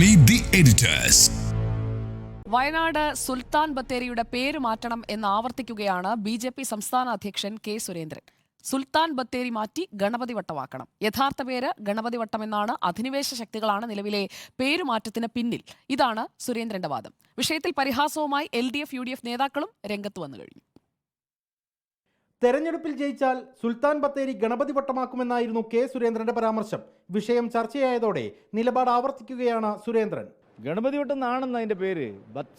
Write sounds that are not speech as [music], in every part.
Meet the editors Wayanad Sultan ബത്തേരിയുടെ പേര് മാറ്റണം എന്ന് ആവർത്തിക്കുകയാണ് ബി ജെ പി സംസ്ഥാന അധ്യക്ഷൻ കെ സുരേന്ദ്രൻ. സുൽത്താൻ ബത്തേരി മാറ്റി ഗണപതി വട്ടമാക്കണം. യഥാർത്ഥ പേര് ഗണപതി വട്ടം എന്നാണ് അധിനിവേശ ശക്തികളാണ് നിലവിലെ പേരുമാറ്റത്തിന് പിന്നിൽ. ഇതാണ് സുരേന്ദ്രന്റെ വാദം. വിഷയത്തിൽ പരിഹാസവുമായി L D F U D F നേതാക്കളും രംഗത്ത് വന്നു കഴിഞ്ഞു. തെരഞ്ഞെടുപ്പിൽ ജയിച്ചാൽ സുൽത്താൻ ബത്തേരി ഗണപതി വട്ടമാക്കുമെന്നായിരുന്നു കെ സുരേന്ദ്രന്റെ പരാമർശം. വിഷയം ചർച്ചയായതോടെ നിലപാട് ആവർത്തിക്കുകയാണ് സുരേന്ദ്രൻ. ഗണപതി വട്ടം വട്ടെന്നാണെന്ന് അതിന്റെ പേര്?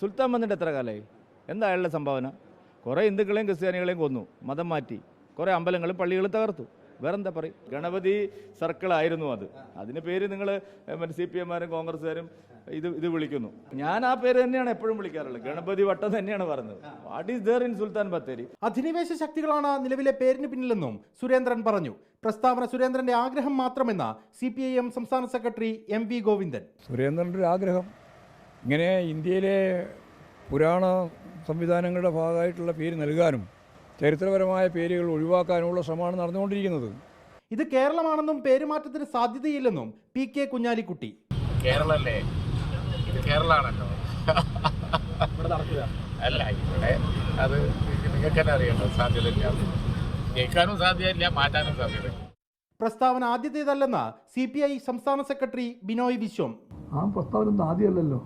സുൽത്താൻ വന്നിട്ട് എത്ര കാലമായി എന്താ അയാളുടെ സംഭാവന? കുറേ ഹിന്ദുക്കളെയും ക്രിസ്ത്യാനികളെയും കൊന്നു. മതം മാറ്റി. കുറേ അമ്പലങ്ങളും പള്ളികളും തകർത്തു. വേറെന്താ പറയും? ഗണപതി സർക്കിൾ ആയിരുന്നു അത്. അതിന് പേര് നിങ്ങൾ സി പി എമ്മാരും കോൺഗ്രസ്സുകാരും ഇത് ഇത് വിളിക്കുന്നു. ഞാൻ ആ പേര് തന്നെയാണ് എപ്പോഴും വിളിക്കാറുള്ളത്. ഗണപതി വട്ടം തന്നെയാണ് പറഞ്ഞത്. What is there in Sultan Bathery അധിനിവേശ ശക്തികളാണ് നിലവിലെ പേരിന് പിന്നിലെന്നും സുരേന്ദ്രൻ പറഞ്ഞു. പ്രസ്താവന സുരേന്ദ്രന്റെ ആഗ്രഹം മാത്രമെന്ന സി പി ഐ എം സംസ്ഥാന സെക്രട്ടറി എം വി ഗോവിന്ദൻ. സുരേന്ദ്രന്റെ ഒരു ആഗ്രഹം. ഇങ്ങനെ ഇന്ത്യയിലെ പുരാണ സംവിധാനങ്ങളുടെ ഭാഗമായിട്ടുള്ള പേര് നൽകാനും ചരിത്രപരമായ പേരുകൾ ഒഴിവാക്കാനുള്ള ശ്രമമാണ് നടന്നുകൊണ്ടിരിക്കുന്നത്. ഇത് കേരളമാണെന്നും പേരുമാറ്റത്തിന് സാധ്യതയില്ലെന്നും പി കെ കുഞ്ഞാലിക്കുട്ടി. കേരളല്ലേ? ഇത് കേരളാണല്ലോ. അല്ല ഇവിടെ അത് നിങ്ങൾക്ക് തന്നെ അറിയല്ലോ സാധ്യതയില്ല. ജയിക്കാനും സാധ്യതയില്ല മാറ്റാനും സാധ്യത പ്രസ്താവന ആദ്യത്തേതല്ലെന്ന് സി പി ഐ സംസ്ഥാന സെക്രട്ടറി ബിനോയ് വിശ്വം. ആ പ്രസ്താവന ഒന്നും ആദ്യമല്ലല്ലോ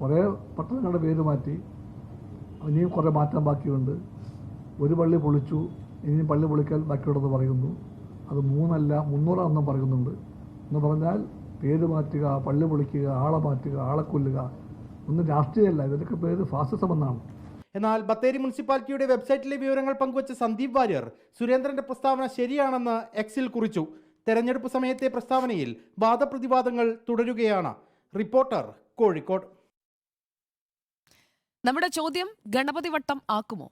കുറേ പട്ടണങ്ങളുടെ പേര് മാറ്റി ഇനിയും കുറേ മാറ്റം ബാക്കിയുണ്ട്. ഒരു പള്ളി പൊളിച്ചു ഇനി പള്ളി പൊളിക്കാൻ ബാക്കിയുണ്ടെന്ന് പറയുന്നു. അത് മൂന്നല്ല മുന്നൂറാണെന്നും പറയുന്നുണ്ട്. എന്ന് പറഞ്ഞാൽ പേര് മാറ്റുക പള്ളി പൊളിക്കുക ആളെ മാറ്റുക ആളെ കൊല്ലുക ഒന്നും രാഷ്ട്രീയമല്ല. ഇതിനൊക്കെ പേര് ഫാസിസം എന്നാണ്. എന്നാൽ ബത്തേരി മുനിസിപ്പാലിറ്റിയുടെ വെബ്സൈറ്റിലെ വിവരങ്ങൾ പങ്കുവച്ച സന്ദീപ് വാര്യർ സുരേന്ദ്രന്റെ പ്രസ്താവന ശരിയാണെന്ന് എക്സിൽ കുറിച്ചു. തെരഞ്ഞെടുപ്പ് സമയത്തെ പ്രസ്താവനയിൽ വാദപ്രതിവാദങ്ങൾ തുടരുകയാണ്. റിപ്പോർട്ടർ കോഴിക്കോട്. നമ്മുടെ ചോദ്യം ഗണപതി വട്ടം ആക്കുമോ?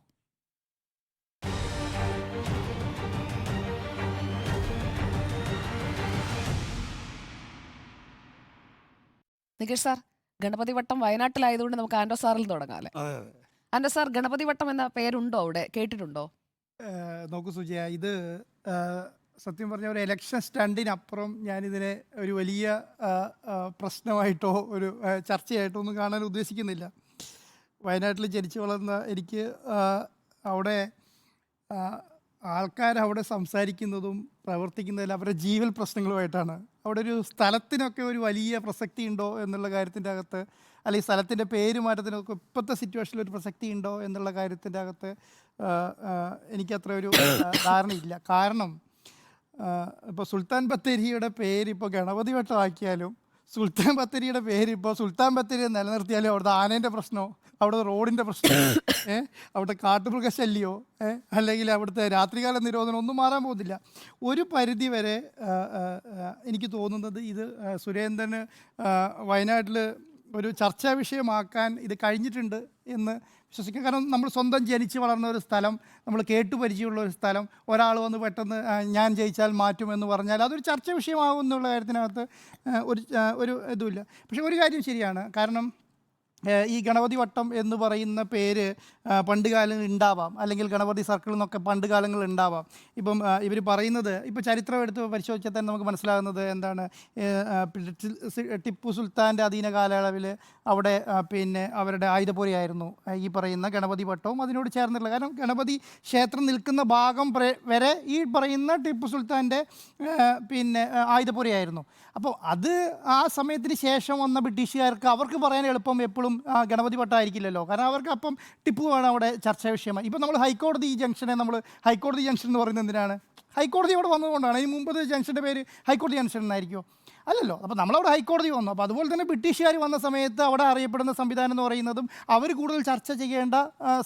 നികേഷ് സാർ ഗണപതി വട്ടം വയനാട്ടിലായതുകൊണ്ട് നമുക്ക് ആൻഡോ സാറിൽ തുടങ്ങാം അല്ലേ? ആൻഡോ സാർ ഗണപതി വട്ടം എന്ന പേരുണ്ടോ അവിടെ? കേട്ടിട്ടുണ്ടോ? നോക്കൂ സുജയ ഇത് സത്യം പറഞ്ഞ ഒരു ഇലക്ഷൻ സ്റ്റണ്ടിനപ്പുറം ഞാനിതിനെ ഒരു വലിയ പ്രശ്നമായിട്ടോ ഒരു ചർച്ചയായിട്ടോ ഒന്നും കാണാൻ ഉദ്ദേശിക്കുന്നില്ല. വയനാട്ടിൽ ജനിച്ചു വളർന്ന എനിക്ക് അവിടെ ആൾക്കാർ അവിടെ സംസാരിക്കുന്നതും പ്രവർത്തിക്കുന്നതിൽ അവരുടെ ജീവൽ പ്രശ്നങ്ങളുമായിട്ടാണ് അവിടെ ഒരു സ്ഥലത്തിനൊക്കെ ഒരു വലിയ പ്രസക്തി ഉണ്ടോ എന്നുള്ള കാര്യത്തിന്റെ അകത്ത്? അല്ലെങ്കിൽ സ്ഥലത്തിന്റെ പേര് മാറ്റത്തിനൊക്കെ ഇപ്പോഴത്തെ സിറ്റുവേഷനിൽ ഒരു പ്രസക്തി ഉണ്ടോ എന്നുള്ള കാര്യത്തിന്റെ അകത്ത് എനിക്കത്ര ഒരു ധാരണയില്ല. കാരണം ഇപ്പോൾ സുൽത്താൻ ബത്തേരിയുടെ പേര് ഇപ്പോൾ ഗണപതി വട്ടമാക്കിയാലും സുൽത്താൻ ബത്തേരിയുടെ പേര് ഇപ്പോൾ സുൽത്താൻ ബത്തേരി നിലനിർത്തിയാലേ? അവിടുത്തെ ആനേന്റെ പ്രശ്നമോ അവിടെ റോഡിന്റെ പ്രശ്നം? [coughs] ഏ? അവിടുത്തെ കാട്ടുമൃഗശല്യമോ ഏ? അല്ലെങ്കിൽ അവിടുത്തെ രാത്രികാല നിരോധനം ഒന്നും മാറാൻ പോകുന്നില്ല. ഒരു പരിധി വരെ എനിക്ക് തോന്നുന്നത് ഇത് സുരേന്ദ്രന് വയനാട്ടിൽ ഒരു ചർച്ചാ വിഷയമാക്കാൻ ഇത് കഴിഞ്ഞിട്ടുണ്ട് എന്ന് വിശ്വസിക്കാം കാരണം നമ്മൾ സ്വന്തം ജനിച്ച് വളർന്ന ഒരു സ്ഥലം നമ്മൾ കേട്ടു പരിചയമുള്ള ഒരു സ്ഥലം ഒരാൾ വന്ന് പെട്ടെന്ന് ഞാൻ ജയിച്ചാൽ മാറ്റുമെന്ന് പറഞ്ഞാൽ അതൊരു ചർച്ച വിഷയമാകും എന്നുള്ള കാര്യത്തിനകത്ത് ഒരു ഒരു ഇതുമില്ല. പക്ഷേ ഒരു കാര്യം ശരിയാണ്. കാരണം ഈ ഗണപതി വട്ടം എന്ന് പറയുന്ന പേര് പണ്ട് കാലങ്ങളിൽ ഉണ്ടാവാം. അല്ലെങ്കിൽ ഗണപതി സർക്കിൾ എന്നൊക്കെ പണ്ട് കാലങ്ങളിൽ ഉണ്ടാവാം. ഇപ്പം ഇവർ പറയുന്നത് ഇപ്പോൾ ചരിത്രം എടുത്ത് പരിശോധിച്ചാൽ തന്നെ നമുക്ക് മനസ്സിലാകുന്നത് എന്താണ്? ടിപ്പു സുൽത്താന്റെ അധീന കാലയളവിൽ അവിടെ പിന്നെ അവരുടെ ആയുധപുരയായിരുന്നു. ഈ പറയുന്ന ഗണപതി വട്ടവും അതിനോട് ചേർന്നുള്ള കാരണം ഗണപതി ക്ഷേത്രം നിൽക്കുന്ന ഭാഗം വരെ ഈ പറയുന്ന ടിപ്പു സുൽത്താന്റെ പിന്നെ ആയുധപുരയായിരുന്നു. അപ്പോൾ അത് ആ സമയത്തിന് ശേഷം വന്ന ബ്രിട്ടീഷുകാർക്ക് അവർക്ക് പറയാൻ എളുപ്പം എപ്പോഴും ആ, ഗണപതി പട്ടായിരിക്കില്ലല്ലോ കാരണം അവർക്ക് അപ്പം ടിപ്പു വേണം അവിടെ ചർച്ചാ വിഷയമായി. ഇപ്പം നമ്മൾ ഹൈക്കോടതി ജംഗ്ഷനെ നമ്മൾ ഹൈക്കോടതി ജംഗ്ഷൻ എന്ന് പറയുന്നത് എന്തിനാണ്? ഹൈക്കോടതി ഇവിടെ വന്നതുകൊണ്ടാണ്. ഈ മുമ്പത്തെ ജംഗ്ഷന്റെ പേര് ഹൈക്കോടതി ജംഗ്ഷൻ എന്നായിരിക്കുമോ അല്ലല്ലോ അപ്പോൾ നമ്മളവിടെ ഹൈക്കോടതി വന്നു. അപ്പോൾ അതുപോലെ തന്നെ ബ്രിട്ടീഷുകാർ വന്ന സമയത്ത് അവിടെ അറിയപ്പെടുന്ന സംവിധാനം എന്ന് പറയുന്നതും അവർ കൂടുതൽ ചർച്ച ചെയ്യേണ്ട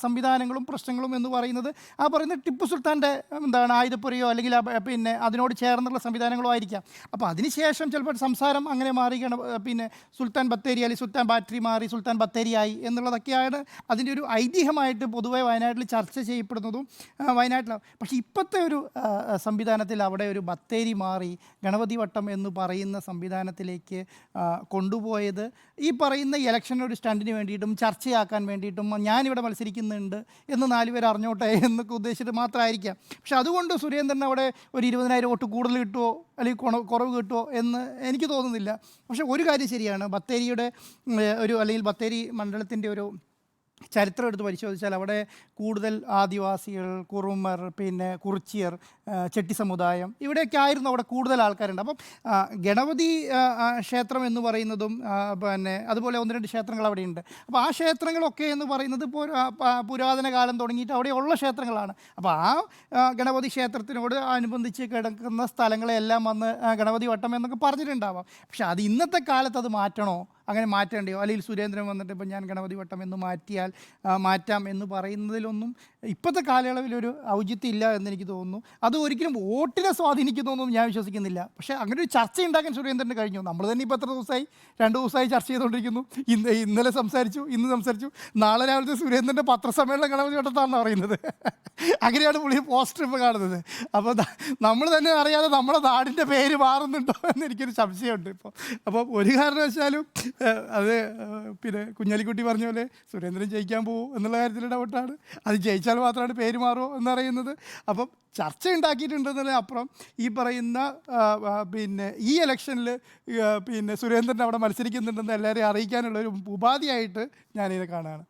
സംവിധാനങ്ങളും പ്രശ്നങ്ങളും എന്ന് പറയുന്നത് ആ പറയുന്ന ടിപ്പു സുൽത്താന്റെ എന്താണ് ആയുധപ്പുരയോ അല്ലെങ്കിൽ പിന്നെ അതിനോട് ചേർന്നുള്ള സംവിധാനങ്ങളോ ആയിരിക്കാം. അപ്പോൾ അതിനുശേഷം ചിലപ്പോൾ സംസാരം അങ്ങനെ മാറിയാണ് പിന്നെ സുൽത്താൻ ബത്തേരി അല്ലെങ്കിൽ സുൽത്താൻ ബാറ്ററി മാറി സുൽത്താൻ ബത്തേരിയായി എന്നുള്ളതൊക്കെയാണ് അതിന്റെ ഒരു ഐതിഹ്യമായിട്ട് പൊതുവെ വയനാട്ടിൽ ചർച്ച ചെയ്യപ്പെടുന്നതും വയനാട്ടിലാണ് പക്ഷേ ഇപ്പോഴത്തെ ഒരു സംവിധാനത്തിൽ അവിടെ ഒരു ബത്തേരി മാറി ഗണപതി വട്ടം എന്ന് പറയുന്ന സംവിധാനത്തിലേക്ക് കൊണ്ടുപോയത്. ഈ പറയുന്ന ഇലക്ഷൻ ഒരു സ്റ്റണ്ടിന് വേണ്ടിയിട്ടും ചർച്ചയാക്കാൻ വേണ്ടിയിട്ടും ഞാനിവിടെ മത്സരിക്കുന്നുണ്ട് എന്ന് നാലുപേർ അറിഞ്ഞോട്ടെ എന്നൊക്കെ ഉദ്ദേശിച്ചിട്ട് മാത്രമായിരിക്കാം. പക്ഷെ അതുകൊണ്ട് സുരേന്ദ്രൻ അവിടെ ഒരു ഇരുപതിനായിരം വോട്ട് കൂടുതൽ കിട്ടുമോ അല്ലെങ്കിൽ കുറവ് കിട്ടുമോ എന്ന് എനിക്ക് തോന്നുന്നില്ല. പക്ഷെ ഒരു കാര്യം ശരിയാണ്. ബത്തേരിയുടെ ഒരു അല്ലെങ്കിൽ ബത്തേരി മണ്ഡലത്തിന്റെ ഒരു ചരിത്രം എടുത്ത് പരിശോധിച്ചാൽ അവിടെ കൂടുതൽ ആദിവാസികൾ കുറുമർ പിന്നെ കുറിച്ചിയർ ചെട്ടി സമുദായം ഇവിടെയൊക്കെ ആയിരുന്നു അവിടെ കൂടുതൽ ആൾക്കാരുണ്ട്. അപ്പം ഗണപതി ക്ഷേത്രം എന്ന് പറയുന്നതും പിന്നെ അതുപോലെ ഒന്ന് രണ്ട് ക്ഷേത്രങ്ങൾ അവിടെയുണ്ട്. അപ്പോൾ ആ ക്ഷേത്രങ്ങളൊക്കെ എന്ന് പറയുന്നത് പുര- പുരാതന കാലം തുടങ്ങിയിട്ട് അവിടെയുള്ള ക്ഷേത്രങ്ങളാണ്. അപ്പോൾ ആ ഗണപതി ക്ഷേത്രത്തിനോട് അനുബന്ധിച്ച് കിടക്കുന്ന സ്ഥലങ്ങളെല്ലാം വന്ന് ഗണപതി വട്ടം എന്നൊക്കെ പറഞ്ഞിട്ടുണ്ടാവാം. പക്ഷെ അത് ഇന്നത്തെ കാലത്ത് അത് മാറ്റണോ? അങ്ങനെ മാറ്റേണ്ടിയോ അല്ലെങ്കിൽ സുരേന്ദ്രൻ വന്നിട്ട് ഇപ്പം ഞാൻ ഗണപതി വട്ടം എന്ന് മാറ്റിയാൽ മാറ്റാം എന്ന് പറയുന്നതിലൊന്നും ഇപ്പോഴത്തെ കാലയളവിൽ ഒരു ഔചിത്യം ഇല്ല എന്ന് എനിക്ക് തോന്നുന്നു. അത് ഒരിക്കലും വോട്ടിനെ സ്വാധീനിക്കുന്നൊന്നും ഞാൻ വിശ്വസിക്കുന്നില്ല. പക്ഷേ അങ്ങനെ ഒരു ചർച്ച ഉണ്ടാക്കാൻ സുരേന്ദ്രന് കഴിഞ്ഞു. നമ്മൾ തന്നെ ഇപ്പോൾ എത്ര ദിവസമായി? രണ്ട് ദിവസമായി ചർച്ച ചെയ്തുകൊണ്ടിരിക്കുന്നു. ഇന്ന് ഇന്നലെ സംസാരിച്ചു ഇന്ന് സംസാരിച്ചു. നാളെ രാവിലത്തെ സുരേന്ദ്രന്റെ പത്രസമ്മേളനം ഗണപതി വട്ടത്താണെന്ന് പറയുന്നത്. അങ്ങനെയാണ് പുള്ളി പോസ്റ്റർ ഇപ്പോൾ കാണുന്നത്. അപ്പോൾ നമ്മൾ തന്നെ അറിയാതെ നമ്മുടെ നാടിന്റെ പേര് മാറുന്നുണ്ടോ എന്ന് എനിക്കൊരു സംശയമുണ്ട് ഇപ്പോൾ അപ്പോൾ ഒരു കാരണവശാലും അത് പിന്നെ കുഞ്ഞാലിക്കുട്ടി പറഞ്ഞ പോലെ സുരേന്ദ്രൻ ജയിക്കാൻ പോകും എന്നുള്ള കാര്യത്തിൽ ഡൗട്ടാണ് അത് ജയിച്ചാൽ മാത്രമാണ് പേര് മാറുമോ എന്നറിയുന്നത്. അപ്പം ചർച്ച ഉണ്ടാക്കിയിട്ടുണ്ടെന്നതിന് അപ്പുറം ഈ പറയുന്ന പിന്നെ ഈ ഇലക്ഷനിൽ പിന്നെ സുരേന്ദ്രൻ അവിടെ മത്സരിക്കുന്നുണ്ടെന്ന് എല്ലാവരെയും അറിയിക്കാനുള്ള ഒരു ഉപാധിയായിട്ട് ഞാനിത് കാണുകയാണ്.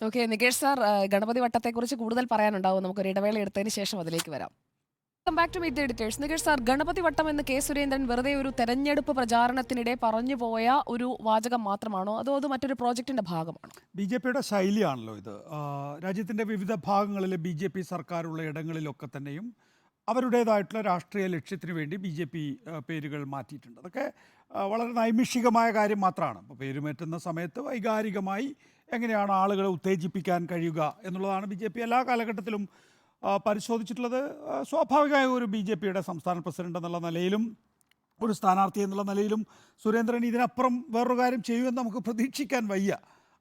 ഓക്കെ നികേഷ് സാർ ഗണപതി വട്ടത്തെക്കുറിച്ച് കൂടുതൽ പറയാനുണ്ടാവും. നമുക്കൊരു ഇടവേള എടുത്തതിന് ശേഷം അതിലേക്ക് വരാം. Back to meet editors Nikesh sir Ganapathi Vattam എന്ന് കെ സുരേന്ദ്രൻ വെറുതെ ഒരു തെരഞ്ഞെടുപ്പ് പ്രചാരണത്തിനിടെ പറഞ്ഞു പോയ ഒരു വാചകം മാത്രമാണോ? അതോ അത് മറ്റൊരു പ്രോജക്റ്റിന്റെ ഭാഗമാണോ? ബി ജെ പിയുടെ ശൈലിയാണല്ലോ ഇത്. രാജ്യത്തിന്റെ വിവിധ ഭാഗങ്ങളിലെ ബി ജെ പി സർക്കാരുള്ള ഇടങ്ങളിലൊക്കെ തന്നെയും അവരുടേതായിട്ടുള്ള രാഷ്ട്രീയ ലക്ഷ്യത്തിന് വേണ്ടി ബി ജെ പി പേരുകൾ മാറ്റിയിട്ടുണ്ട്. അതൊക്കെ വളരെ നൈമിഷികമായ കാര്യം മാത്രമാണ്. അപ്പോൾ പേരുമേറ്റുന്ന സമയത്ത് വൈകാരികമായി എങ്ങനെയാണ് ആളുകളെ ഉത്തേജിപ്പിക്കാൻ കഴിയുക എന്നുള്ളതാണ് ബി എല്ലാ കാലഘട്ടത്തിലും പരിശോധിച്ചിട്ടുള്ളത് സ്വാഭാവികമായ ഒരു ബി ജെ പിയുടെ സംസ്ഥാന പ്രസിഡന്റ് എന്നുള്ള നിലയിലും ഒരു സ്ഥാനാർത്ഥി എന്നുള്ള നിലയിലും സുരേന്ദ്രൻ ഇതിനപ്പുറം വേറൊരു കാര്യം ചെയ്യുമെന്ന് നമുക്ക് പ്രതീക്ഷിക്കാൻ വയ്യ.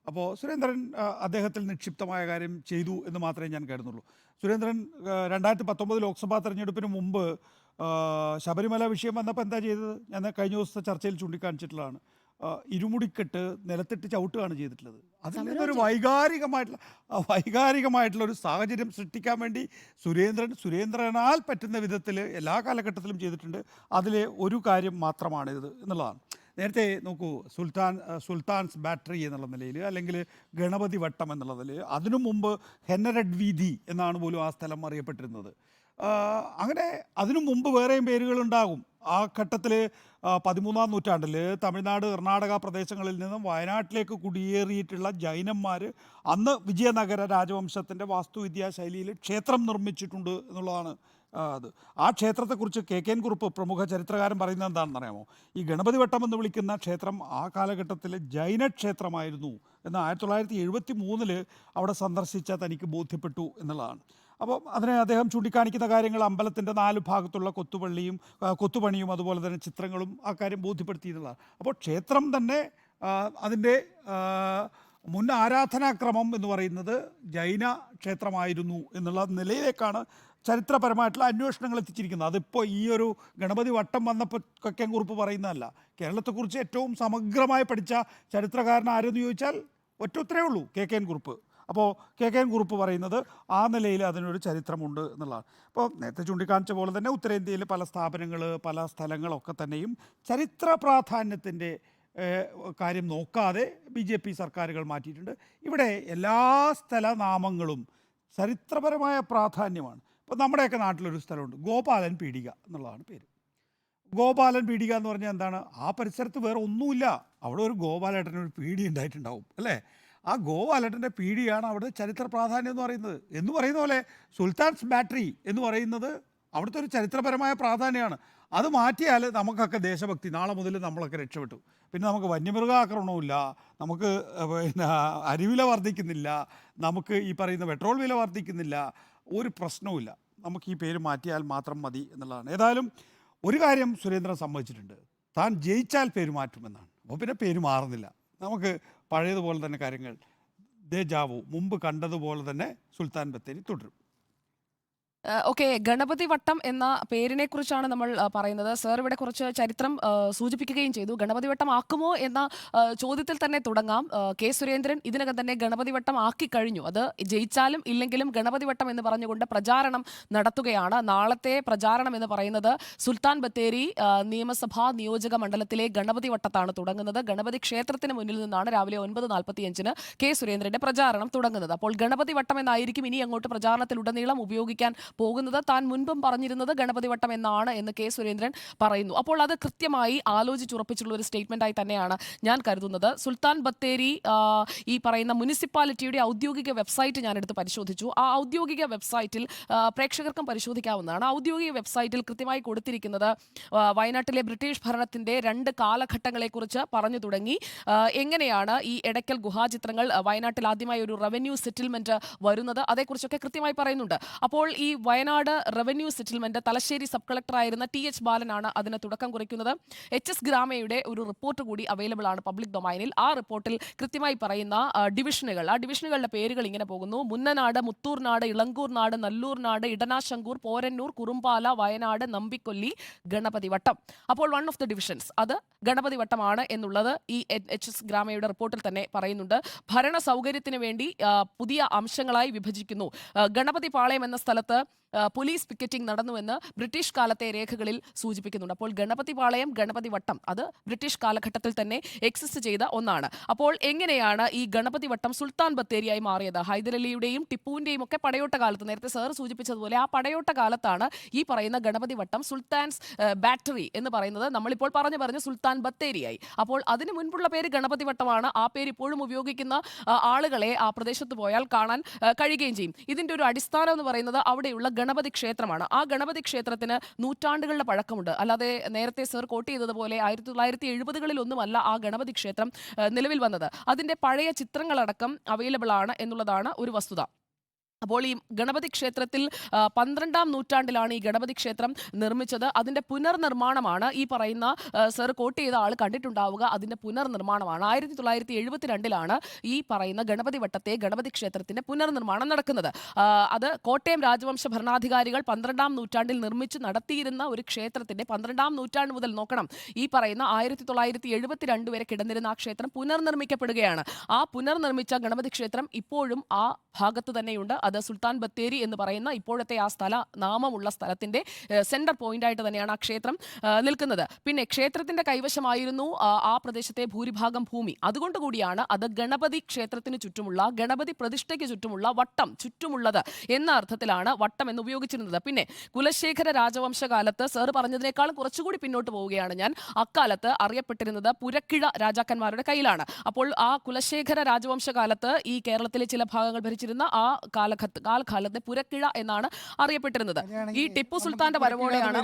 അപ്പോൾ സുരേന്ദ്രൻ അദ്ദേഹത്തിൽ നിക്ഷിപ്തമായ കാര്യം ചെയ്തു എന്ന് മാത്രമേ ഞാൻ കരുതുന്നുള്ളൂ. സുരേന്ദ്രൻ രണ്ടായിരത്തി പത്തൊമ്പത് ലോക്സഭാ തെരഞ്ഞെടുപ്പിന് മുമ്പ് ശബരിമല വിഷയം വന്നപ്പോൾ എന്താ ചെയ്തത്? ഞാൻ കഴിഞ്ഞ ദിവസത്തെ ചർച്ചയിൽ ചൂണ്ടിക്കാണിച്ചിട്ടുള്ളതാണ്. ഇരുമുടിക്കെട്ട് നിലത്തിട്ട് ചവിട്ടുകയാണ് ചെയ്തിട്ടുള്ളത്. അതിൽ നിന്നൊരു വൈകാരികമായിട്ടുള്ള വൈകാരികമായിട്ടുള്ള ഒരു സാഹചര്യം സൃഷ്ടിക്കാൻ വേണ്ടി സുരേന്ദ്രൻ സുരേന്ദ്രനാൽ പറ്റുന്ന വിധത്തിൽ എല്ലാ കാലഘട്ടത്തിലും ചെയ്തിട്ടുണ്ട്. അതിലെ ഒരു കാര്യം മാത്രമാണിത് എന്നുള്ളതാണ്. നേരത്തെ നോക്കൂ സുൽത്താൻ സുൽത്താൻസ് ബാറ്ററി എന്നുള്ള നിലയിൽ അല്ലെങ്കിൽ ഗണപതി വട്ടം എന്നുള്ള നിലയിൽ അതിനു മുമ്പ് ഹെന്നരഡ് വീതി എന്നാണ് പോലും ആ സ്ഥലം അറിയപ്പെട്ടിരുന്നത്. അങ്ങനെ അതിനു മുമ്പ് വേറെയും പേരുകളുണ്ടാകും ആ ഘട്ടത്തിൽ പതിമൂന്നാം നൂറ്റാണ്ടിൽ തമിഴ്നാട് കർണാടക പ്രദേശങ്ങളിൽ നിന്നും വയനാട്ടിലേക്ക് കുടിയേറിയിട്ടുള്ള ജൈനന്മാർ അന്ന് വിജയനഗര രാജവംശത്തിന്റെ വാസ്തുവിദ്യാ ശൈലിയിൽ ക്ഷേത്രം നിർമ്മിച്ചിട്ടുണ്ട് എന്നുള്ളതാണ് അത്. ആ ക്ഷേത്രത്തെക്കുറിച്ച് കെ കെ എൻ കുറുപ്പ് പ്രമുഖ ചരിത്രകാരൻ പറയുന്നത് എന്താണെന്ന് അറിയാമോ ഈ ഗണപതി വട്ടം എന്ന് വിളിക്കുന്ന ക്ഷേത്രം ആ കാലഘട്ടത്തിലെ ജൈന ക്ഷേത്രമായിരുന്നു എന്ന് ആയിരത്തി തൊള്ളായിരത്തി എഴുപത്തി മൂന്നിൽ അവിടെ സന്ദർശിച്ച തനിക്ക് ബോധ്യപ്പെട്ടു എന്നുള്ളതാണ്. അപ്പോൾ അതിനെ അദ്ദേഹം ചൂണ്ടിക്കാണിക്കുന്ന കാര്യങ്ങൾ അമ്പലത്തിന്റെ നാല് ഭാഗത്തുള്ള കൊത്തുപള്ളിയും കൊത്തുപണിയും അതുപോലെ തന്നെ ചിത്രങ്ങളും ആ കാര്യം ബോധ്യപ്പെടുത്തി എന്നുള്ളതാണ്. അപ്പോൾ ക്ഷേത്രം തന്നെ അതിന്റെ മുൻ ആരാധനാക്രമം എന്ന് പറയുന്നത് ജൈന ക്ഷേത്രമായിരുന്നു എന്നുള്ള നിലയിലേക്കാണ് ചരിത്രപരമായിട്ടുള്ള അന്വേഷണങ്ങൾ എത്തിച്ചിരിക്കുന്നത് അതിപ്പോൾ ഈ ഒരു ഗണപതി വട്ടം വന്നപ്പോൾ കുറിപ്പ് പറയുന്നതല്ല. കേരളത്തെക്കുറിച്ച് ഏറ്റവും സമഗ്രമായി പഠിച്ച ചരിത്രകാരൻ ആരെന്ന് ചോദിച്ചാൽ ഒറ്റ ഉത്തരേ ഉള്ളൂ കെ കെ എൻ കുറിപ്പ്. അപ്പോൾ കെ കെ എൻ കുറിപ്പ് പറയുന്നത് ആ നിലയിൽ അതിനൊരു ചരിത്രമുണ്ട് എന്നുള്ളതാണ്. അപ്പോൾ നേരത്തെ ചൂണ്ടിക്കാണിച്ച പോലെ തന്നെ ഉത്തരേന്ത്യയിൽ പല സ്ഥാപനങ്ങൾ പല സ്ഥലങ്ങളൊക്കെ തന്നെയും ചരിത്ര പ്രാധാന്യത്തിന്റെ കാര്യം നോക്കാതെ ബി ജെ പി സർക്കാരുകൾ മാറ്റിയിട്ടുണ്ട്. ഇവിടെ എല്ലാ സ്ഥലനാമങ്ങളും ചരിത്രപരമായ പ്രാധാന്യമാണ്. ഇപ്പോൾ നമ്മുടെയൊക്കെ നാട്ടിലൊരു സ്ഥലമുണ്ട്. ഗോപാലൻ പീടിക എന്നുള്ളതാണ് പേര്. ഗോപാലൻ പീടിക എന്ന് പറഞ്ഞാൽ എന്താണ്? ആ പരിസരത്ത് വേറെ ഒന്നുമില്ല. അവിടെ ഒരു ഗോപാലേട്ടൻ ഒരു പീടി ഉണ്ടായിട്ടുണ്ടാവും അല്ലേ? ആ ഗോപാലേട്ടന്റെ പീടിയാണ് അവിടെ ചരിത്ര പ്രാധാന്യം എന്ന് പറയുന്നത്. എന്ന് പറയുന്ന പോലെ സുൽത്താൻസ് ബാറ്ററി എന്ന് പറയുന്നത് അവിടുത്തെ ഒരു ചരിത്രപരമായ പ്രാധാന്യമാണ്. അത് മാറ്റിയാൽ നമുക്കൊക്കെ ദേശഭക്തി നാളെ മുതൽ നമ്മളൊക്കെ രക്ഷപ്പെട്ടു. പിന്നെ നമുക്ക് വന്യമൃഗാക്രമണമില്ല നമുക്ക് പിന്നെ അരിവില വർദ്ധിക്കുന്നില്ല നമുക്ക് ഈ പറയുന്ന പെട്രോൾ വില വർദ്ധിക്കുന്നില്ല ഒരു പ്രശ്നവുമില്ല. നമുക്ക് ഈ പേര് മാറ്റിയാൽ മാത്രം മതി എന്നുള്ളതാണ്. ഏതായാലും ഒരു കാര്യം സുരേന്ദ്രൻ സമ്മതിച്ചിട്ടുണ്ട്. താൻ ജയിച്ചാൽ പേര് മാറ്റുമെന്നാണ്. അപ്പോൾ പിന്നെ പേര് മാറുന്നില്ല. നമുക്ക് പഴയതുപോലെ തന്നെ കാര്യങ്ങൾ ദേ ജാവു മുമ്പ് കണ്ടതുപോലെ തന്നെ സുൽത്താൻ ബത്തേരി തുടരും. ഓക്കെ ഗണപതി വട്ടം എന്ന പേരിനെ കുറിച്ചാണ് നമ്മൾ പറയുന്നത്. സർ ഇവിടെ കുറച്ച് ചരിത്രം സൂചിപ്പിക്കുകയും ചെയ്തു. ഗണപതി വട്ടം ആക്കുമോ എന്ന ചോദ്യത്തിൽ തന്നെ തുടങ്ങാം. കെ സുരേന്ദ്രൻ ഇതിനകം തന്നെ ഗണപതി വട്ടം ആക്കി കഴിഞ്ഞു. അത് ജയിച്ചാലും ഇല്ലെങ്കിലും ഗണപതി വട്ടം എന്ന് പറഞ്ഞുകൊണ്ട് പ്രചാരണം നടത്തുകയാണ്. നാളത്തെ പ്രചാരണം എന്ന് പറയുന്നത് സുൽത്താൻ ബത്തേരി നിയമസഭാ നിയോജക മണ്ഡലത്തിലെ ഗണപതി വട്ടത്താണ് തുടങ്ങുന്നത്. ഗണപതി ക്ഷേത്രത്തിന് മുന്നിൽ നിന്നാണ് രാവിലെ ഒൻപത് നാൽപ്പത്തിയഞ്ചിന് കെ സുരേന്ദ്രന്റെ പ്രചാരണം തുടങ്ങുന്നത്. അപ്പോൾ ഗണപതി വട്ടം എന്നായിരിക്കും ഇനി അങ്ങോട്ട് പ്രചാരണത്തിലുടനീളം ഉപയോഗിക്കാൻ പോകുന്നത് താൻ മുൻപും പറഞ്ഞിരുന്നത് ഗണപതി വട്ടം എന്നാണ് എന്ന് കെ സുരേന്ദ്രൻ പറയുന്നു. അപ്പോൾ അത് കൃത്യമായി ആലോചിച്ചുറപ്പിച്ചുള്ള ഒരു സ്റ്റേറ്റ്മെന്റ് ആയി തന്നെയാണ് ഞാൻ കരുതുന്നത്. സുൽത്താൻ ബത്തേരി ഈ പറയുന്ന മുനിസിപ്പാലിറ്റിയുടെ ഔദ്യോഗിക വെബ്സൈറ്റ് ഞാൻ എടുത്ത് പരിശോധിച്ചു. ആ ഔദ്യോഗിക വെബ്സൈറ്റിൽ പ്രേക്ഷകർക്കും പരിശോധിക്കാവുന്നതാണ്. ഔദ്യോഗിക വെബ്സൈറ്റിൽ കൃത്യമായി കൊടുത്തിരിക്കുന്നത് വയനാട്ടിലെ ബ്രിട്ടീഷ് ഭരണത്തിന്റെ രണ്ട് കാലഘട്ടങ്ങളെക്കുറിച്ച് പറഞ്ഞു തുടങ്ങി. എങ്ങനെയാണ് ഈ എടയ്ക്കൽ ഗുഹാചിത്രങ്ങൾ വയനാട്ടിൽ ആദ്യമായി ഒരു റവന്യൂ സെറ്റിൽമെന്റ് വരുന്നത്? അതേക്കുറിച്ചൊക്കെ കൃത്യമായി പറയുന്നുണ്ട്. അപ്പോൾ ഈ Wayanad revenue settlement Thalassery sub collector ആയിരുന്ന ടി എച്ച് ബാലനാണ് അതിന് തുടക്കം കുറിക്കുന്നത്. എച്ച് എസ് ഗ്രാമയുടെ ഒരു റിപ്പോർട്ട് കൂടി അവൈലബിൾ ആണ് പബ്ലിക് ഡൊമൈനിൽ ആ റിപ്പോർട്ടിൽ കൃത്യമായി പറയുന്ന ഡിവിഷനുകൾ ആ ഡിവിഷനുകളുടെ പേരുകൾ ഇങ്ങനെ പോകുന്നു. മുന്നനാട് മുത്തൂർനാട് ഇളങ്കൂർനാട് നല്ലൂർനാട് ഇടനാശങ്കൂർ പോരന്നൂർ കുറുമ്പാല വയനാട് നമ്പിക്കൊല്ലി ഗണപതി വട്ടം അപ്പോൾ വൺ ഓഫ് ദ ഡിവിഷൻസ് അത് ഗണപതി വട്ടമാണ് എന്നുള്ളത് ഈ എച്ച് എസ് ഗ്രാമയുടെ റിപ്പോർട്ടിൽ തന്നെ പറയുന്നുണ്ട്. ഭരണ സൗകര്യത്തിന് വേണ്ടി പുതിയ അംശങ്ങളായി വിഭജിക്കുന്നു. ഗണപതി പാളയം എന്ന സ്ഥലത്ത് പോലീസ് പിക്കറ്റിംഗ് നടന്നുവെന്ന് ബ്രിട്ടീഷ് കാലത്തെ രേഖകളിൽ സൂചിപ്പിക്കുന്നുണ്ട്. അപ്പോൾ ഗണപതി പാളയം ഗണപതി വട്ടം അത് ബ്രിട്ടീഷ് കാലഘട്ടത്തിൽ തന്നെ എക്സിസ്റ്റ് ചെയ്ത ഒന്നാണ്. അപ്പോൾ എങ്ങനെയാണ് ഈ ഗണപതി വട്ടം സുൽത്താൻ ബത്തേരിയായി മാറിയത്? ഹൈദരലിയുടെയും ടിപ്പുവിന്റെയും ഒക്കെ പടയോട്ട കാലത്ത് നേരത്തെ സർ സൂചിപ്പിച്ചതുപോലെ ആ പടയോട്ട കാലത്താണ് ഈ പറയുന്ന ഗണപതി വട്ടം സുൽത്താൻസ് ബാറ്ററി എന്ന് പറയുന്നത് നമ്മളിപ്പോൾ പറഞ്ഞു പറഞ്ഞ് സുൽത്താൻ ബത്തേരിയായി. അപ്പോൾ അതിന് മുൻപുള്ള പേര് ഗണപതി വട്ടമാണ്. ആ പേര് ഇപ്പോഴും ഉപയോഗിക്കുന്ന ആളുകളെ ആ പ്രദേശത്ത് പോയാൽ കാണാൻ കഴിയുകയും ചെയ്യും. ഇതിന്റെ ഒരു അടിസ്ഥാനം എന്ന് പറയുന്നത് അവിടെയുള്ള ഗണപതി ക്ഷേത്രമാണ്. ആ ഗണപതി ക്ഷേത്രത്തിന് നൂറ്റാണ്ടുകളുടെ പഴക്കമുണ്ട്. അല്ലാതെ നേരത്തെ സർ കോട്ട് ചെയ്തതുപോലെ ആയിരത്തി തൊള്ളായിരത്തി എഴുപതുകളിലൊന്നുമല്ല ആ ഗണപതി ക്ഷേത്രം നിലവിൽ വന്നത്. അതിന്റെ പഴയ ചിത്രങ്ങളടക്കം അവൈലബിൾ ആണ് എന്നുള്ളതാണ് ഒരു വസ്തുത. അപ്പോൾ ഈ ഗണപതി ക്ഷേത്രത്തിൽ പന്ത്രണ്ടാം നൂറ്റാണ്ടിലാണ് ഈ ഗണപതി ക്ഷേത്രം നിർമ്മിച്ചത്. അതിന്റെ പുനർനിർമ്മാണമാണ് ഈ പറയുന്ന സർ കോട്ട് ചെയ്ത ആൾ കണ്ടിട്ടുണ്ടാവുക. അതിന്റെ പുനർനിർമ്മാണമാണ്. ആയിരത്തി തൊള്ളായിരത്തി എഴുപത്തിരണ്ടിലാണ് ഈ പറയുന്ന ഗണപതി വട്ടത്തെ ഗണപതി ക്ഷേത്രത്തിന്റെ പുനർനിർമ്മാണം നടക്കുന്നത്. അത് കോട്ടയം രാജവംശ ഭരണാധികാരികൾ പന്ത്രണ്ടാം നൂറ്റാണ്ടിൽ നിർമ്മിച്ച് നടത്തിയിരുന്ന ഒരു ക്ഷേത്രത്തിന്റെ പന്ത്രണ്ടാം നൂറ്റാണ്ട് മുതൽ നോക്കണം. ഈ പറയുന്ന ആയിരത്തി തൊള്ളായിരത്തി എഴുപത്തിരണ്ട് വരെ കിടന്നിരുന്ന ആ ക്ഷേത്രം പുനർനിർമ്മിക്കപ്പെടുകയാണ്. ആ പുനർനിർമ്മിച്ച ഗണപതി ക്ഷേത്രം ഇപ്പോഴും ആ ഭാഗത്ത് തന്നെയുണ്ട്. അത് സുൽത്താൻ ബത്തേരി എന്ന് പറയുന്ന ഇപ്പോഴത്തെ ആ സ്ഥല നാമമുള്ള സ്ഥലത്തിന്റെ സെന്റർ പോയിന്റ് ആയിട്ട് തന്നെയാണ് ആ ക്ഷേത്രം നിൽക്കുന്നത്. പിന്നെ ക്ഷേത്രത്തിന്റെ കൈവശമായിരുന്നു ആ, പ്രദേശത്തെ ഭൂരിഭാഗം ഭൂമി. അതുകൊണ്ട് കൂടിയാണ് അത് ഗണപതി ക്ഷേത്രത്തിന് ചുറ്റുമുള്ള ഗണപതി പ്രതിഷ്ഠയ്ക്ക് ചുറ്റുമുള്ള വട്ടം ചുറ്റുമുള്ളത് എന്ന അർത്ഥത്തിലാണ് വട്ടം എന്ന് ഉപയോഗിച്ചിരുന്നത്. പിന്നെ കുലശേഖര രാജവംശ കാലത്ത് സാർ പറഞ്ഞതിനേക്കാളും കുറച്ചുകൂടി പിന്നോട്ട് പോവുകയാണ് ഞാൻ. അക്കാലത്ത് അറിയപ്പെട്ടിരുന്നത് പുരക്കിഴ രാജാക്കന്മാരുടെ കയ്യിലാണ്. അപ്പോൾ ആ കുലശേഖര രാജവംശ കാലത്ത് ഈ കേരളത്തിലെ ചില ഭാഗങ്ങൾ ഭരിച്ചിരുന്ന ആ കാലഘട്ട കാലകാലത്തെ പുരക്കിഴ എന്നാണ് അറിയപ്പെട്ടിരുന്നത്. ഈ ടിപ്പു സുൽത്താന്റെ വരവോടെയാണ്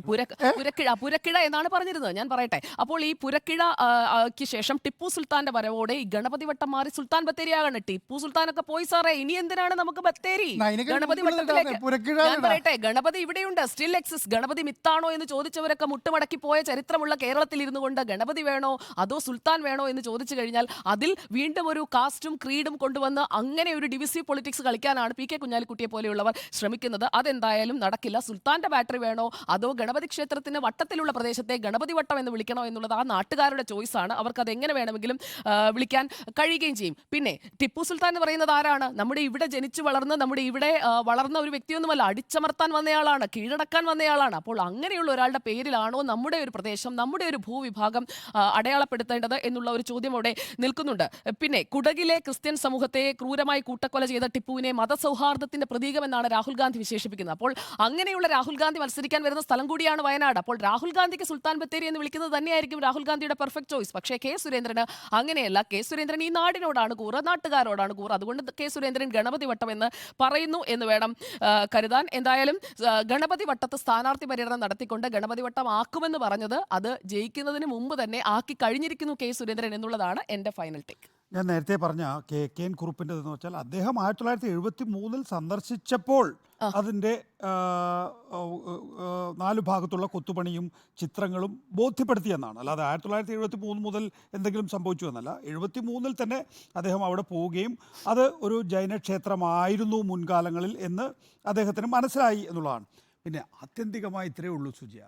പുരക്കിഴ പുരക്കിഴ എന്നാണ് പറഞ്ഞിരുന്നത്. ഞാൻ പറയട്ടെ. അപ്പോൾ ഈ പുരക്കിഴ ആ, ആ, ക്ക് ശേഷം ടിപ്പു സുൽത്താന്റെ വരവോടെ ഈ ഗണപതി വട്ടം മാറി സുൽത്താൻ ബത്തേരിയാകണം. ടിപ്പു സുൽത്താൻ ഒക്കെ പോയി സാറേ. ഇനി എന്തിനാണ് നമുക്ക് ബത്തേരി? ഗണപതി വട്ടത്തിലേക്ക് ഞാൻ പറയട്ടെ ഗണപതി ഇവിടെയുണ്ട്. സ്റ്റിൽ എക്സിസ് ഗണപതി മിത്താണോ എന്ന് ചോദിച്ചവരൊക്കെ മുട്ടുമടക്കി പോയ ചരിത്രമുള്ള കേരളത്തിൽ ഇരുന്നു കൊണ്ട് ഗണപതി വേണോ അതോ സുൽത്താൻ വേണോ എന്ന് ചോദിച്ചു കഴിഞ്ഞാൽ അതിൽ വീണ്ടും ഒരു കാസ്റ്റും ക്രീഡും കൊണ്ടുവന്ന് അങ്ങനെ ഒരു ഡിവിസീവ് പൊളിറ്റിക്സ് കളിക്കാനാണ് പി കെ കുഞ്ഞാലിക്കുട്ടിയെ പോലെയുള്ളവർ ശ്രമിക്കുന്നത്. അതെന്തായാലും നടക്കില്ല. സുൽത്താന്റെ ബാറ്ററി വേണോ അതോ ഗണപതി ക്ഷേത്രത്തിന് വട്ടത്തിലുള്ള പ്രദേശത്തെ ഗണപതി വട്ടം എന്ന് വിളിക്കണോ എന്നുള്ളത് ആ നാട്ടുകാരുടെ ആണ്. അവർക്ക് അത് എങ്ങനെ വേണമെങ്കിലും വിളിക്കാൻ കഴിയുകയും ചെയ്യും. പിന്നെ ടിപ്പു സുൽത്താൻ എന്ന് പറയുന്നത് ആരാണ്? നമ്മുടെ ഇവിടെ ജനിച്ചു വളർന്ന് നമ്മുടെ ഇവിടെ വളർന്ന ഒരു വ്യക്തിയൊന്നുമല്ല അടിച്ചമർത്താൻ വന്നയാളാണ് കീഴടക്കാൻ വന്നയാളാണ്. അപ്പോൾ അങ്ങനെയുള്ള ഒരാളുടെ പേരിലാണോ നമ്മുടെ ഒരു പ്രദേശം നമ്മുടെ ഒരു ഭൂവിഭാഗം അടയാളപ്പെടുത്തേണ്ടത് എന്നുള്ള ഒരു ചോദ്യം അവിടെ നിൽക്കുന്നുണ്ട്. പിന്നെ കുടകിലെ ക്രിസ്ത്യൻ സമൂഹത്തെ ക്രൂരമായി കൂട്ടക്കൊല ചെയ്ത ടിപ്പുവിനെ മതസൗഹാർദ്ദത്തിന്റെ പ്രതീകമെന്നാണ് രാഹുൽ ഗാന്ധി വിശേഷിപ്പിക്കുന്നത്. അപ്പോൾ അങ്ങനെയുള്ള രാഹുൽ ഗാന്ധി മത്സരിക്കാൻ വരുന്ന സ്ഥലം കൂടിയാണ് വയനാട്. അപ്പോൾ രാഹുൽ ഗാന്ധിക്ക് സുൽത്താൻ ബത്തേരി എന്ന് വിളിക്കുന്നത് തന്നെയായിരിക്കും രാഹുൽ ഗാന്ധിയുടെ പെർഫെക്റ്റ് ചോയ്സ് പക്ഷേ കെ സുരേന്ദ്രന് അങ്ങനെയല്ല. കെ സുരേന്ദ്രൻ ഈ നാടിനോടാണ് കൂറ് നാട്ടുകാരോടാണ് കൂറ്. അതുകൊണ്ട് കെ സുരേന്ദ്രൻ ഗണപതി വട്ടം എന്ന് പറയുന്നു എന്ന് വേണം കരുതാൻ. എന്തായാലും ഗണപതി വട്ടത്ത് സ്ഥാനാർത്ഥി പര്യടനം നടത്തിക്കൊണ്ട് ഗണപതി വട്ടം ആക്കുമെന്ന് പറഞ്ഞത് അത് ജയിക്കുന്നതിന് മുമ്പ് തന്നെ ആക്കി കഴിഞ്ഞിരിക്കുന്നു കെ സുരേന്ദ്രൻ എന്നുള്ളതാണ് എന്റെ ഫൈനൽ ടേക്ക് ഞാൻ നേരത്തെ പറഞ്ഞ കെ കെ എൻ കുറുപ്പിന്റെതെന്ന് വെച്ചാൽ അദ്ദേഹം ആയിരത്തി തൊള്ളായിരത്തി എഴുപത്തി മൂന്നിൽ സന്ദർശിച്ചപ്പോൾ അതിന്റെ നാല് ഭാഗത്തുള്ള കൊത്തുപണിയും ചിത്രങ്ങളും ബോധ്യപ്പെടുത്തിയെന്നാണ് അല്ലാതെ ആയിരത്തി തൊള്ളായിരത്തി എഴുപത്തി മൂന്ന് മുതൽ എന്തെങ്കിലും സംഭവിച്ചു എന്നല്ല. എഴുപത്തി മൂന്നിൽ തന്നെ അദ്ദേഹം അവിടെ പോവുകയും അത് ഒരു ജൈനക്ഷേത്രമായിരുന്നു മുൻകാലങ്ങളിൽ എന്ന് അദ്ദേഹത്തിന് മനസ്സിലായി എന്നുള്ളതാണ്. പിന്നെ ആത്യന്തികമായി ഇത്രയേ ഉള്ളൂ സുജിയ.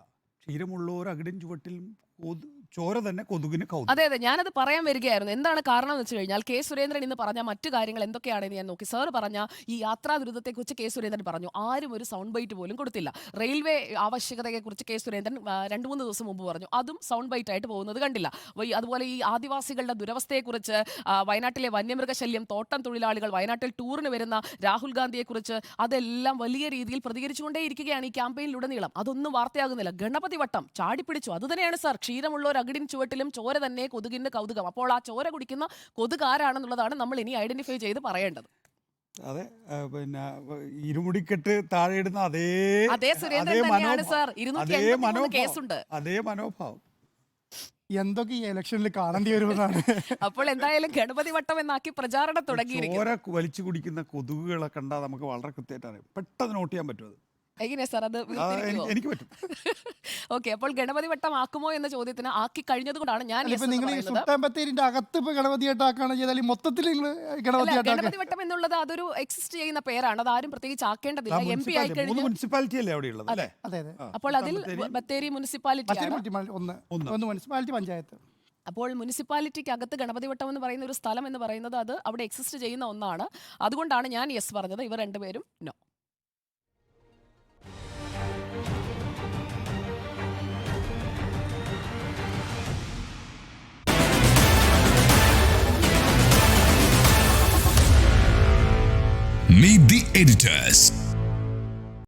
ക്ഷീരമുള്ളവർ അകിടിൻ ചുവട്ടിലും ചോര തന്നെ കൊതുകിന് കൗതുക. അതെ അതെ. ഞാനത് പറയാൻ വരികയായിരുന്നു. എന്താണ് കാരണം എന്ന് വെച്ച് കഴിഞ്ഞാൽ കെ സുരേന്ദ്രൻ ഇന്ന് പറഞ്ഞ മറ്റു കാര്യങ്ങൾ എന്തൊക്കെയാണെന്ന് ഞാൻ നോക്കി. സാർ പറഞ്ഞ ഈ യാത്രാ ദുരിതത്തെക്കുറിച്ച് കെ സുരേന്ദ്രൻ പറഞ്ഞു. ആരും ഒരു സൗണ്ട് ബൈറ്റ് പോലും കൊടുത്തില്ല. റെയിൽവേ ആവശ്യകതയെക്കുറിച്ച് കെ സുരേന്ദ്രൻ രണ്ടു മൂന്ന് ദിവസം മുമ്പ് പറഞ്ഞു. അതും സൗണ്ട് ബൈറ്റ് ആയിട്ട് പോകുന്നത് കണ്ടില്ല. അതുപോലെ ഈ ആദിവാസികളുടെ ദുരവസ്ഥയെക്കുറിച്ച് വയനാട്ടിലെ വന്യമൃഗശല്യം തോട്ടം തൊഴിലാളികൾ വയനാട്ടിൽ ടൂറിന് വരുന്ന രാഹുൽ ഗാന്ധിയെക്കുറിച്ച് അതെല്ലാം വലിയ രീതിയിൽ പ്രതികരിച്ചുകൊണ്ടേയിരിക്കുകയാണ് ഈ ക്യാമ്പയിനിലുടനീളം അതൊന്നും വാർത്തയാകുന്നില്ല. ഗണപതി വട്ടം ചാടിപ്പിടിച്ചു. അതുതന്നെയാണ് സാർ. ക്ഷീരമുള്ള ഒരു അകിടിൻ ചുവട്ടിലും ചോര തന്നെ കൊതുകിന് കൗതുകം. അപ്പോൾ ആ ചോര കുടിക്കുന്ന കൊതുക് ആരാണെന്നുള്ളതാണ് നമ്മൾ ഇനി ഐഡന്റിഫൈ ചെയ്ത് പറയേണ്ടത്. അതെ പിന്നെ ഇരുമുടിക്കെട്ട് താഴെ ഇടുന്ന അതേ അതേ സുരേന്ദ്രൻ അതേ തന്നെയാണ് മനോഭാവം. അതേ മനോഭാവം. അതേ മനോഭാവം. എന്തൊക്കെ ഈ ഇലക്ഷനിൽ കാണേണ്ടി വരുമെന്നാണ്. അപ്പോൾ എന്തായാലും ഗണപതി വട്ടം എന്നാക്കി പ്രചാരണം തുടങ്ങി ചോര വലിച്ചു കുടിക്കുന്ന കൊതുകുകളെ കണ്ടാൽ നമുക്ക് വളരെ കൃത്യമായിട്ട് അറിയാം. പെട്ടെന്ന് നോട്ട് ചെയ്യാൻ പറ്റും അത്. എങ്ങനെയാ സാർ അത് ആ, എനിക്ക് പറ്റും. [laughs] ഓക്കെ അപ്പോൾ ഗണപതി വട്ടം ആക്കുമോ എന്ന ചോദ്യത്തിന് ആക്കി കഴിഞ്ഞത് കൊണ്ടാണ് ഞാൻ yes ഇപ്പൊ എന്ന് നിങ്ങൾ ഈ പറയുന്നത്. സുൽത്താൻ ബത്തേരിന്റെ അകത്ത് ഇപ്പൊ ഗണപതിയായിട്ടാക്കാണ് ചെയ്താൽ ഈ മൊത്തത്തിൽ നിങ്ങൾ അല്ല, ഗണപതിയായിട്ടാക്കാൻ ഗണപതി വട്ടം എന്നുള്ളത് അതൊരു എക്സിസ്റ്റ് ചെയ്യുന്ന പേരാണ്. അത് ആരും പ്രത്യേകിച്ച് ആക്കേണ്ടതില്ല എം പി ആയി കഴിഞ്ഞു മൂന്ന് കഴിഞ്ഞ് മുനിസിപ്പാലിറ്റി അല്ലേ അവിടെ ഉള്ളത് അല്ലേ? അതെ. അതെ ആ, അപ്പോൾ അതിൽ ബത്തേരി. ബത്തേരി മുനിസിപ്പാലിറ്റി ബത്തേരി മുനിസിപ്പാലിറ്റി ഒന്ന്. ഒന്ന്. ഒന്ന് മുനിസിപ്പാലിറ്റി പഞ്ചായത്ത്. അപ്പോൾ മുനിസിപ്പാലിറ്റിക്ക് അകത്ത് ഗണപതി വട്ടം എന്ന് പറയുന്ന ഒരു സ്ഥലം എന്ന് പറയുന്നത് അത് അവിടെ എക്സിസ്റ്റ് ചെയ്യുന്ന ഒന്നാണ്. അതുകൊണ്ടാണ് ഞാൻ യെസ് പറഞ്ഞത്. ഇവർ രണ്ടുപേരും നോ editors.